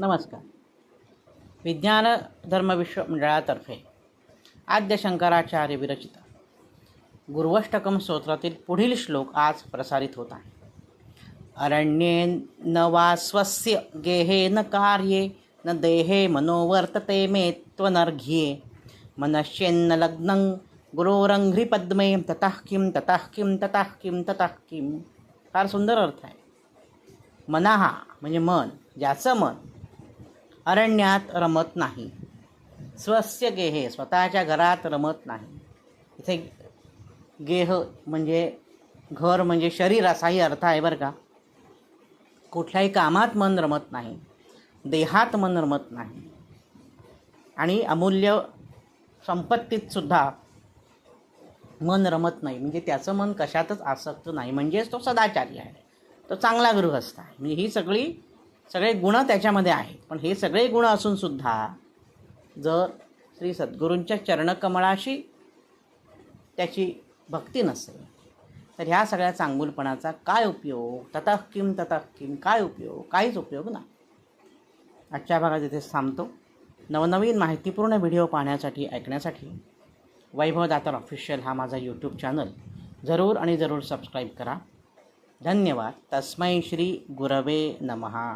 नमस्कार. विज्ञान धर्मविश्व मंडळातर्फे आद्य शंकराचार्य विरचित. गुरुवष्टकम स्तोत्रातील पुढील श्लोक आज प्रसारित होत आहे. अरण्ये न वा स्वस्य गेहे न कार्ये न देहे मनोवर्तते मे त्वनर्घ्ये. मनश्येन्न लग्नं गुरोरंघ्रिपद्मे ततः किं ततः किं ततः किं ततः किं. फार सुंदर अर्थ आहे. मनाहा म्हणजे मन ज्याचं मन अरण्यात रमत नाही. स्वस्य गेहे स्वतःच्या घरात रमत नाही. इथे गेह म्हणजे घर म्हणजे शरीर असाही अर्थ आहे बरं का. कुठल्याही कामात मन रमत नाही. देहात मन रमत नाही. आणि अमूल्य संपत्तीत सुद्धा मन रमत नाही. म्हणजे त्याचं मन कशातच आसक्त नाही. म्हणजेच तो सदाचारी आहे. तो चांगला गृहस्थ आहे. म्हणजे ही सगळी सगळे गुण त्याच्यामध्ये आहेत. पण हे सगळे गुण असून सुद्धा जर श्री सद्गुरूंच्या चरणकमळाशी त्याची भक्ती नसेल तर ह्या सगळ्या चांगुलपणाचा काय उपयोग ततः किम ततः किम काय उपयोग काहीच उपयोग नाही. आजच्या भागात इथेच थांबतो. नवनवीन माहितीपूर्ण व्हिडिओ पाहण्यासाठी ऐकण्यासाठी वैभव दातार ऑफिशियल हा माझा यूट्यूब चॅनल जरूर आणि जरूर सबस्क्राईब करा. धन्यवाद. तस्मै श्री गुरवे नमहा